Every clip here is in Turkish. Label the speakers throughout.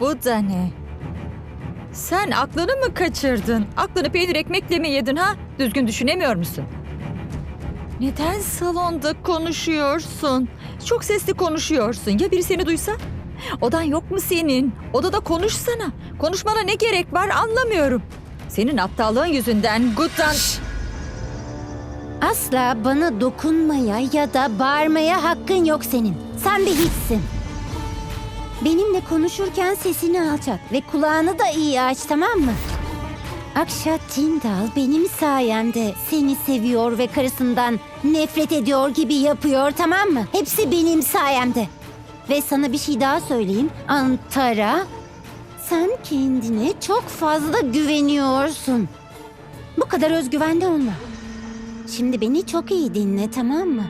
Speaker 1: Bu da ne? Sen aklını mı kaçırdın? Aklını peynir ekmekle mi yedin ha? Düzgün düşünemiyor musun? Neden salonda konuşuyorsun? Çok sesli konuşuyorsun. Ya biri seni duysa? Odan yok mu senin? Odada konuşsana. Konuşmana ne gerek var anlamıyorum. Senin aptallığın yüzünden Gut'tan...
Speaker 2: Asla bana dokunmaya ya da bağırmaya hakkın yok senin. Sen bir hiçsin. Benimle konuşurken sesini alçak ve kulağını da iyi aç tamam mı? Akşat Tindal benim sayemde seni seviyor ve karısından nefret ediyor gibi yapıyor tamam mı? Hepsi benim sayemde. Ve sana bir şey daha söyleyeyim. Antara, sen kendine çok fazla güveniyorsun. Bu kadar özgüvenli olma. Şimdi beni çok iyi dinle tamam mı?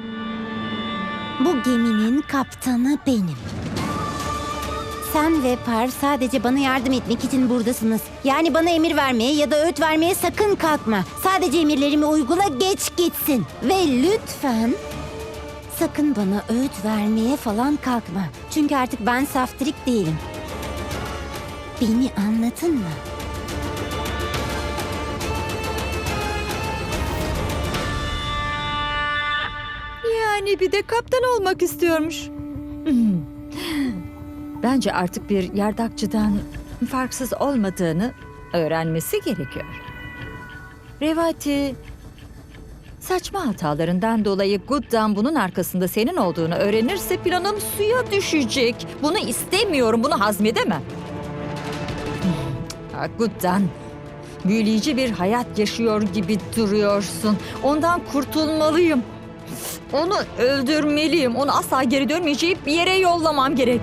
Speaker 2: Bu geminin kaptanı benim. Sen ve Par sadece bana yardım etmek için buradasınız. Yani bana emir vermeye ya da öğüt vermeye sakın kalkma. Sadece emirlerimi uygula geç gitsin. Ve lütfen sakın bana öğüt vermeye falan kalkma. Çünkü artık ben saftirik değilim. Beni anladın mı?
Speaker 1: Yani bir de kaptan olmak istiyormuş. Bence artık bir yardakçıdan farksız olmadığını öğrenmesi gerekiyor. Revati saçma hatalarından dolayı Good'dan bunun arkasında senin olduğunu öğrenirse planım suya düşecek. Bunu istemiyorum, bunu hazmedemem. Hmm. Ah, Good'dan büyüleyici bir hayat yaşıyor gibi duruyorsun. Ondan kurtulmalıyım. Onu öldürmeliyim. Onu asla geri dönmeyecek bir yere yollamam gerek.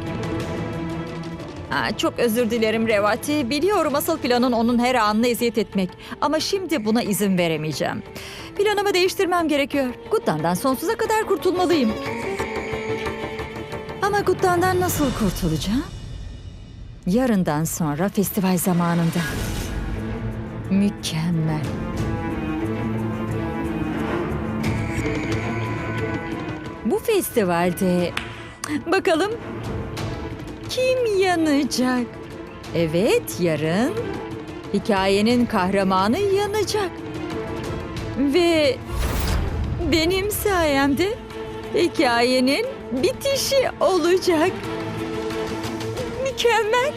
Speaker 1: Aa, çok özür dilerim Revati. Biliyorum asıl planın onun her anını eziyet etmek. Ama şimdi buna izin veremeyeceğim. Planımı değiştirmem gerekiyor. Guttan'dan sonsuza kadar kurtulmalıyım. Ama Guttan'dan nasıl kurtulacağım? Yarından sonra festival zamanında. Mükemmel. Bu festivalde bakalım kim yanacak? Evet, yarın hikayenin kahramanı yanacak. Ve benim sayemde hikayenin bitişi olacak. Mükemmel.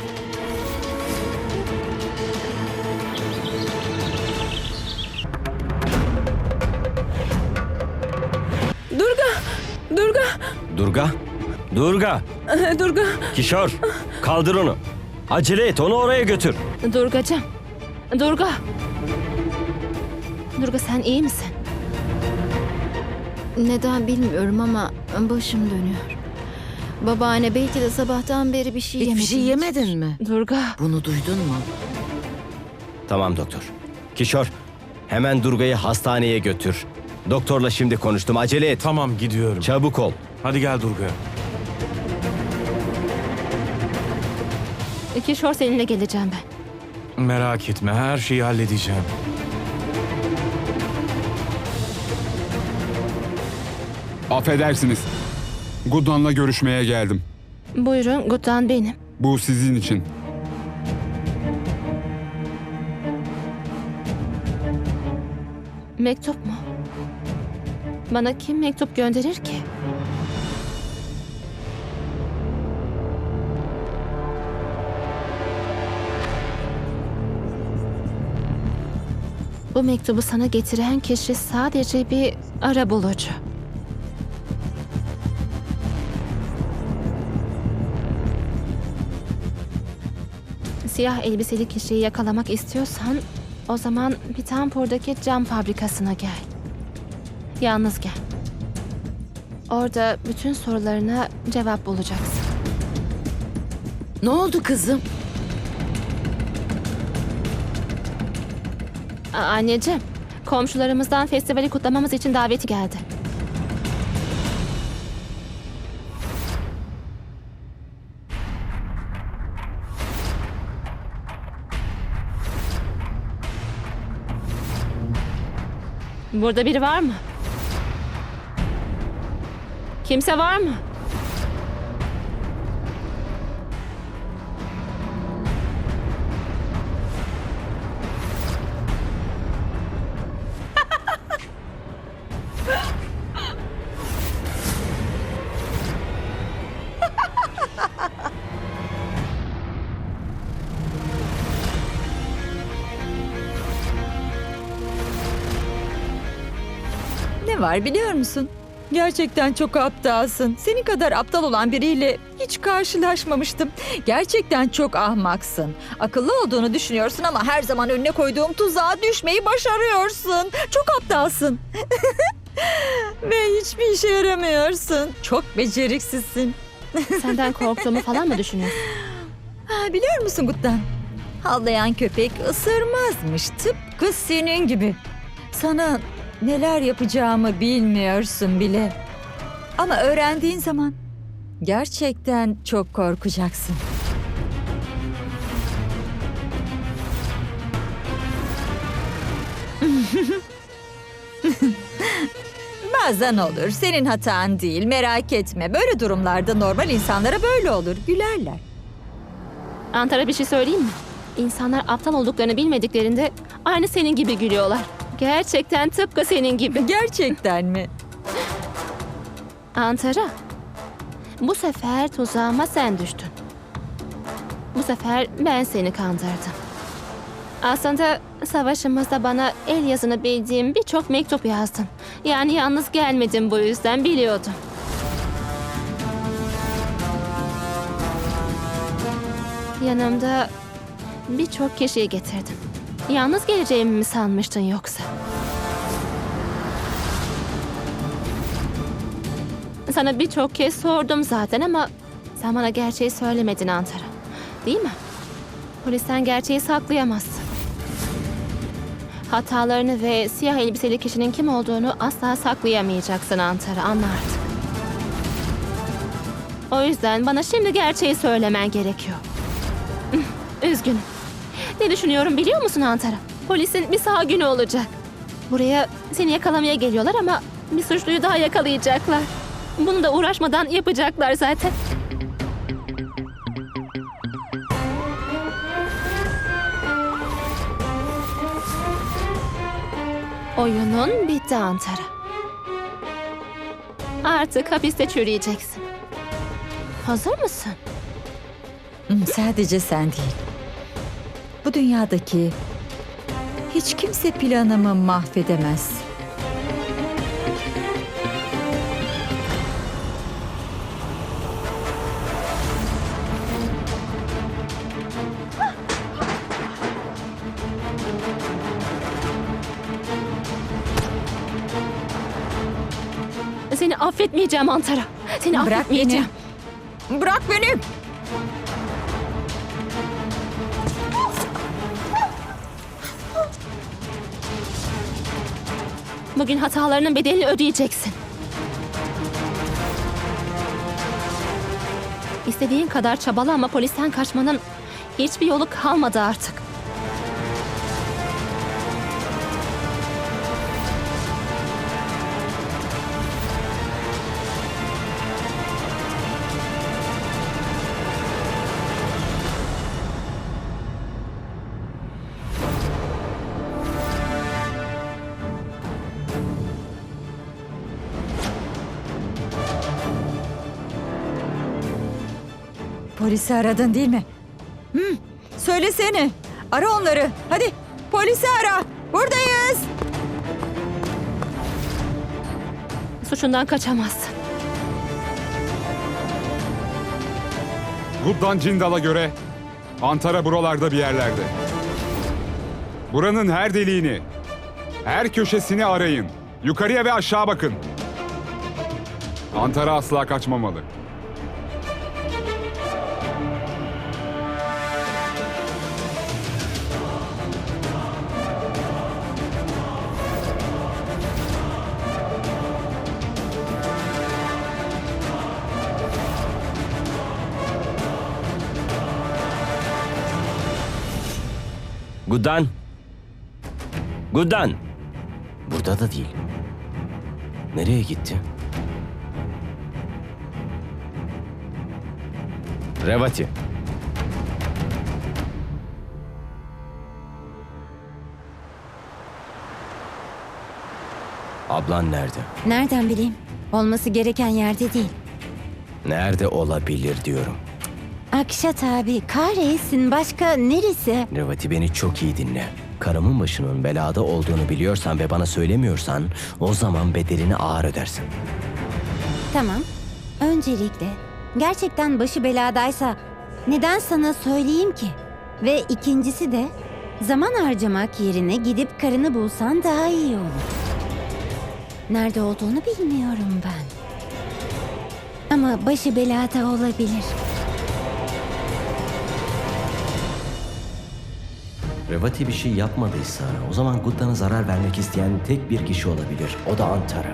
Speaker 3: Durga! Durga!
Speaker 4: Durga. Durga.
Speaker 3: Durga!
Speaker 4: Kişor. Kaldır onu. Acele et onu oraya götür.
Speaker 3: Durgacığım! Durga! Durga sen iyi misin? Neden bilmiyorum ama başım dönüyor. Babaanne belki de sabahtan beri bir şey
Speaker 5: Hiçbir
Speaker 3: yemedin.
Speaker 5: şey yemedin mi?
Speaker 3: Durga!
Speaker 5: Bunu duydun mu?
Speaker 4: Tamam doktor. Kişor. Hemen Durga'yı hastaneye götür. Doktorla şimdi konuştum. Acele et.
Speaker 6: Tamam gidiyorum.
Speaker 4: Çabuk ol.
Speaker 6: Hadi gel Durga.
Speaker 3: Kişor seninle geleceğim ben.
Speaker 6: Merak etme her şeyi halledeceğim.
Speaker 7: Affedersiniz. Gudan'la görüşmeye geldim.
Speaker 3: Buyurun Gutan benim.
Speaker 7: Bu sizin için.
Speaker 3: Mektup mu? Bana kim mektup gönderir ki? Bu mektubu sana getiren kişi sadece bir ara bulucu. Siyah elbiseli kişiyi yakalamak istiyorsan o zaman Pitampur'daki cam fabrikasına gel. Yalnız gel. Orada bütün sorularına cevap bulacaksın.
Speaker 5: Ne oldu kızım?
Speaker 3: Anneciğim, komşularımızdan festivali kutlamamız için daveti geldi. Burada biri var mı? Kimse var mı?
Speaker 1: Var biliyor musun? Gerçekten çok aptalsın. Senin kadar aptal olan biriyle hiç karşılaşmamıştım. Gerçekten çok ahmaksın. Akıllı olduğunu düşünüyorsun ama her zaman önüne koyduğum tuzağa düşmeyi başarıyorsun. Çok aptalsın. Ve hiçbir işe yaramıyorsun. Çok beceriksizsin.
Speaker 3: Senden korktuğumu falan mı düşünüyorsun?
Speaker 1: Ha, biliyor musun Guttan? Havlayan köpek ısırmazmış tıpkı senin gibi. Sana neler yapacağımı bilmiyorsun bile. Ama öğrendiğin zaman gerçekten çok korkacaksın. Bazen olur. Senin hatan değil. Merak etme. Böyle durumlarda normal insanlara böyle olur. Gülerler.
Speaker 3: Antara bir şey söyleyeyim mi? İnsanlar aptal olduklarını bilmediklerinde aynı senin gibi gülüyorlar. Gerçekten tıpkı senin gibi.
Speaker 1: Gerçekten mi?
Speaker 3: Antara, bu sefer tuzağıma sen düştün. Bu sefer ben seni kandırdım. Aslında savaşımızda bana el yazını bildiğim birçok mektup yazdın. Yani yalnız gelmedim bu yüzden biliyordum. Yanımda birçok kişiyi getirdim. Yalnız geleceğimi mi sanmıştın yoksa? Sana birçok kez sordum zaten ama sen bana gerçeği söylemedin Antara. Değil mi? Polisten gerçeği saklayamazsın. Hatalarını ve siyah elbiseli kişinin kim olduğunu asla saklayamayacaksın Antara. Anla. O yüzden bana şimdi gerçeği söylemen gerekiyor. Üzgünüm. Ne düşünüyorum biliyor musun Antara? Polisin bir sağ günü olacak. Buraya seni yakalamaya geliyorlar ama bir suçluyu daha yakalayacaklar. Bunu da uğraşmadan yapacaklar zaten. Oyunun bitti Antara. Artık hapiste çürüyeceksin. Hazır mısın?
Speaker 1: Hmm, Sadece sen değil. Bu dünyadaki hiç kimse planımı mahvedemez.
Speaker 3: Seni affetmeyeceğim Antara. Seni
Speaker 1: Bırak
Speaker 3: affetmeyeceğim.
Speaker 1: beni. Bırak beni.
Speaker 3: Bugün hatalarının bedelini ödeyeceksin. İstediğin kadar çabala ama polisten kaçmanın hiçbir yolu kalmadı artık.
Speaker 1: Polisi aradın değil mi? Hı, söylesene. Ara onları. Hadi polisi ara. Buradayız.
Speaker 3: Suçundan kaçamazsın.
Speaker 7: Guddan Cindal'a göre Antara buralarda bir yerlerde. Buranın her deliğini, her köşesini arayın. Yukarıya ve aşağı bakın. Antara asla kaçmamalı.
Speaker 4: Gudan. Gudan. Burada da değil. Nereye gitti? Revati. Ablan nerede?
Speaker 2: Nereden bileyim? Olması gereken yerde değil.
Speaker 4: Nerede olabilir diyorum.
Speaker 2: Akşat abi kahretsin başka neresi?
Speaker 4: Revati beni çok iyi dinle. karımın başının belada olduğunu biliyorsan ve bana söylemiyorsan o zaman bedelini ağır ödersin.
Speaker 2: Tamam. Öncelikle gerçekten başı beladaysa neden sana söyleyeyim ki? Ve ikincisi de zaman harcamak yerine gidip karını bulsan daha iyi olur. Nerede olduğunu bilmiyorum ben. Ama başı belada olabilir.
Speaker 4: Revati bir şey yapmadıysa o zaman Gudda'na zarar vermek isteyen tek bir kişi olabilir. O da Antara.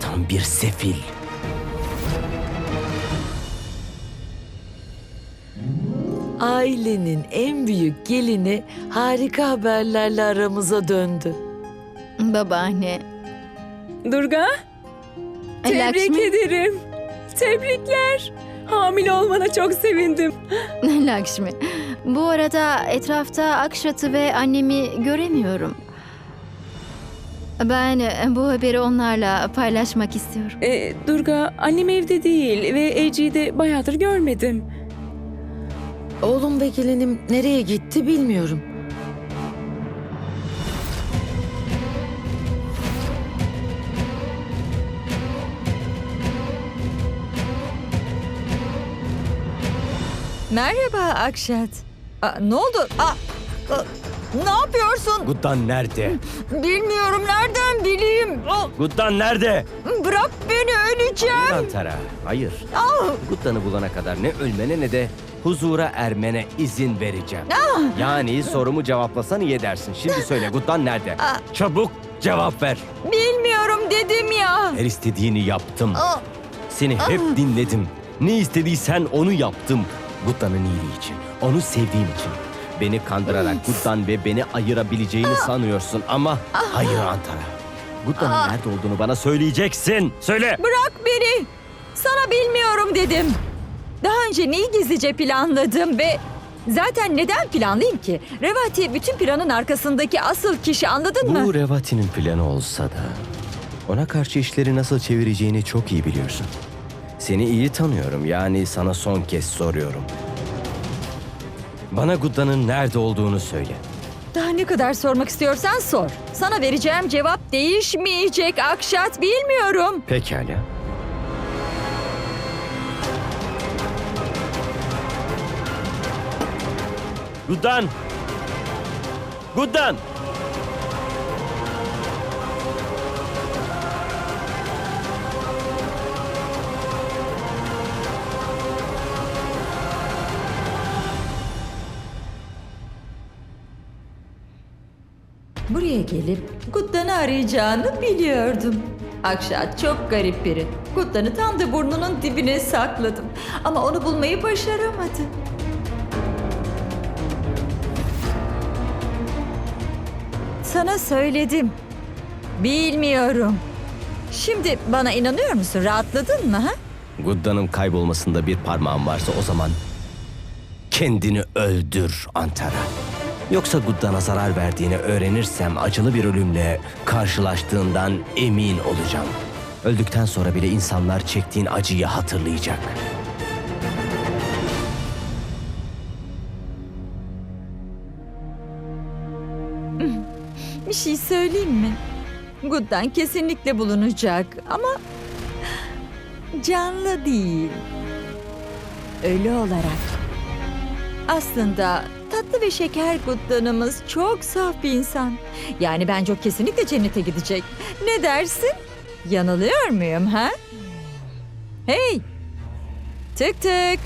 Speaker 4: Tam bir sefil.
Speaker 5: Ailenin en büyük gelini harika haberlerle aramıza döndü.
Speaker 1: Babaanne.
Speaker 8: Durga, tebrik
Speaker 1: Lakşmi.
Speaker 8: ederim. Tebrikler. Hamile olmana çok sevindim.
Speaker 9: Lakşmi. Bu arada etrafta Akşat'ı ve annemi göremiyorum. Ben e, bu haberi onlarla paylaşmak istiyorum.
Speaker 8: Ee, Durga, annem evde değil ve Ece'yi de bayağıdır görmedim.
Speaker 5: Oğlum ve gelinim nereye gitti bilmiyorum.
Speaker 1: Merhaba Akşat. Aa, ne oldu? Aa, aa, ne yapıyorsun?
Speaker 4: Guddan nerede?
Speaker 1: Bilmiyorum nereden bileyim. Aa,
Speaker 4: Guddan nerede?
Speaker 1: Bırak beni öleceğim.
Speaker 4: Antara. Hayır. Guddan'ı bulana kadar ne ölmene ne de huzura ermene izin vereceğim. Yani sorumu cevaplasan iyi edersin. Şimdi söyle Guddan nerede? Çabuk cevap ver.
Speaker 1: Bilmiyorum dedim ya.
Speaker 4: Her istediğini yaptım.
Speaker 1: Aa,
Speaker 4: Seni hep dinledim. Ne istediysen onu yaptım. Guddan'ın iyiliği için. Onu sevdiğim için. Beni kandırarak Guddan ve beni ayırabileceğini sanıyorsun ama hayır Antara. Guddan'ın nerede olduğunu bana söyleyeceksin. Söyle.
Speaker 1: bırak beni. Sana bilmiyorum dedim. Daha önce neyi gizlice planladım ve zaten neden planlayayım ki? Revati bütün planın arkasındaki asıl kişi anladın mı?
Speaker 4: Bu Revati'nin planı olsa da ona karşı işleri nasıl çevireceğini çok iyi biliyorsun. Seni iyi tanıyorum yani sana son kez soruyorum. Bana Gudda'nın nerede olduğunu söyle.
Speaker 1: Daha ne kadar sormak istiyorsan sor. Sana vereceğim cevap değişmeyecek Akşat bilmiyorum.
Speaker 4: Pekala. Guddan! Guddan!
Speaker 1: Buraya gelip Guddan'ı arayacağını biliyordum. Akşat çok garip biri. Guddan'ı tam da burnunun dibine sakladım. Ama onu bulmayı başaramadım. Sana söyledim. Bilmiyorum. Şimdi bana inanıyor musun? Rahatladın mı ha?
Speaker 4: Gudda'nın kaybolmasında bir parmağın varsa o zaman kendini öldür Antara. Yoksa Gudda'na zarar verdiğini öğrenirsem acılı bir ölümle karşılaştığından emin olacağım. Öldükten sonra bile insanlar çektiğin acıyı hatırlayacak.
Speaker 1: Bir şey söyleyeyim mi? Guddan kesinlikle bulunacak ama canlı değil. Ölü olarak. Aslında ve şeker Guddan'ımız çok saf bir insan. Yani bence o kesinlikle cennete gidecek. Ne dersin? Yanılıyor muyum ha? Hey! Tık tık!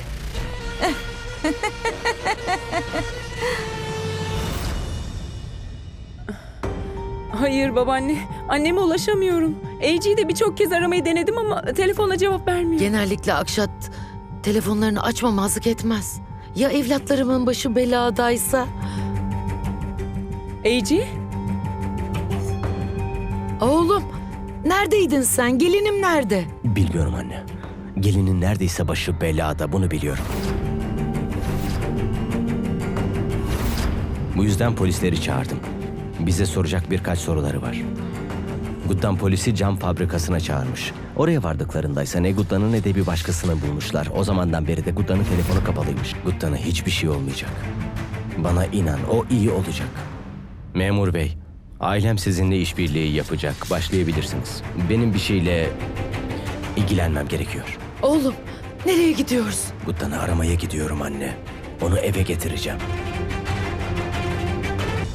Speaker 8: Hayır babaanne, anneme ulaşamıyorum. Ece'yi de birçok kez aramayı denedim ama telefona cevap vermiyor.
Speaker 5: Genellikle Akşat telefonlarını açmamazlık etmez. Ya evlatlarımın başı beladaysa?
Speaker 8: Ece?
Speaker 5: Oğlum neredeydin sen? Gelinim nerede?
Speaker 4: Bilmiyorum anne. Gelinin neredeyse başı belada bunu biliyorum. Bu yüzden polisleri çağırdım. Bize soracak birkaç soruları var. Guddan polisi cam fabrikasına çağırmış. Oraya vardıklarındaysa ne Guddan'ı ne de bir başkasını bulmuşlar. O zamandan beri de Guddan'ın telefonu kapalıymış. Guddan'a hiçbir şey olmayacak. Bana inan o iyi olacak. Memur bey, ailem sizinle işbirliği yapacak. Başlayabilirsiniz. Benim bir şeyle ilgilenmem gerekiyor.
Speaker 5: Oğlum nereye gidiyoruz?
Speaker 4: Guttan'ı aramaya gidiyorum anne. Onu eve getireceğim.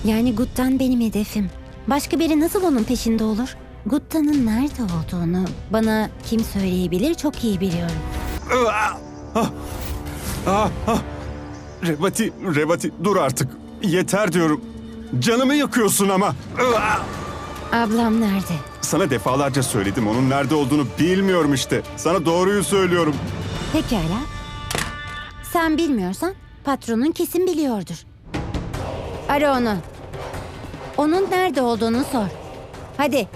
Speaker 2: Yani Guttan benim hedefim. Başka biri nasıl onun peşinde olur? Gutta'nın nerede olduğunu bana kim söyleyebilir çok iyi biliyorum.
Speaker 10: Ah, ah. Rebati, Rebati dur artık. Yeter diyorum. Canımı yakıyorsun ama. Ah!
Speaker 2: Ablam nerede?
Speaker 10: Sana defalarca söyledim onun nerede olduğunu bilmiyorum işte. Sana doğruyu söylüyorum.
Speaker 2: Pekala. Sen bilmiyorsan patronun kesin biliyordur. Ara onu. Onun nerede olduğunu sor. Hadi.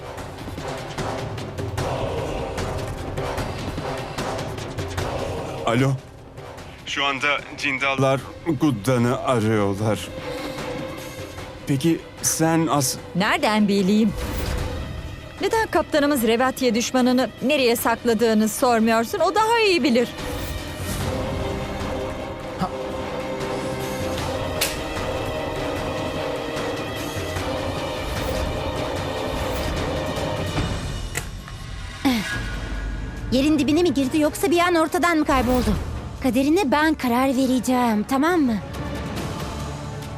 Speaker 10: Alo. Şu anda Cindallar Guddan'ı arıyorlar. Peki sen as...
Speaker 1: Nereden bileyim? Neden kaptanımız Revatiye düşmanını nereye sakladığını sormuyorsun? O daha iyi bilir.
Speaker 2: Yerin dibine mi girdi yoksa bir an ortadan mı kayboldu? Kaderine ben karar vereceğim, tamam mı?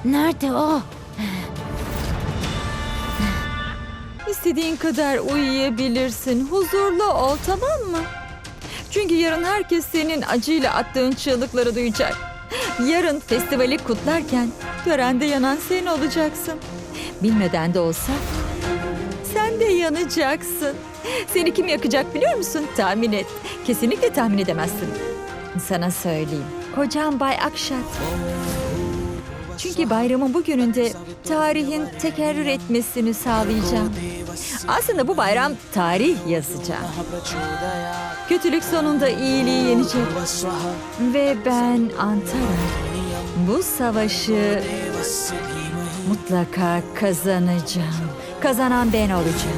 Speaker 2: Nerede o?
Speaker 1: İstediğin kadar uyuyabilirsin. Huzurlu ol tamam mı? Çünkü yarın herkes senin acıyla attığın çığlıkları duyacak. Yarın festivali kutlarken törende yanan sen olacaksın. Bilmeden de olsa de yanacaksın. Seni kim yakacak biliyor musun? Tahmin et. Kesinlikle tahmin edemezsin. Sana söyleyeyim. Kocam Bay Akşat. Çünkü bayramın bugününde tarihin tekerrür etmesini sağlayacağım. Aslında bu bayram tarih yazacağım. Kötülük sonunda iyiliği yenecek. Ve ben Antara bu savaşı mutlaka kazanacağım. Kazanan ben olacağım.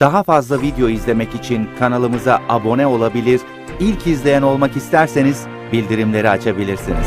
Speaker 11: Daha fazla video izlemek için kanalımıza abone olabilir, ilk izleyen olmak isterseniz bildirimleri açabilirsiniz.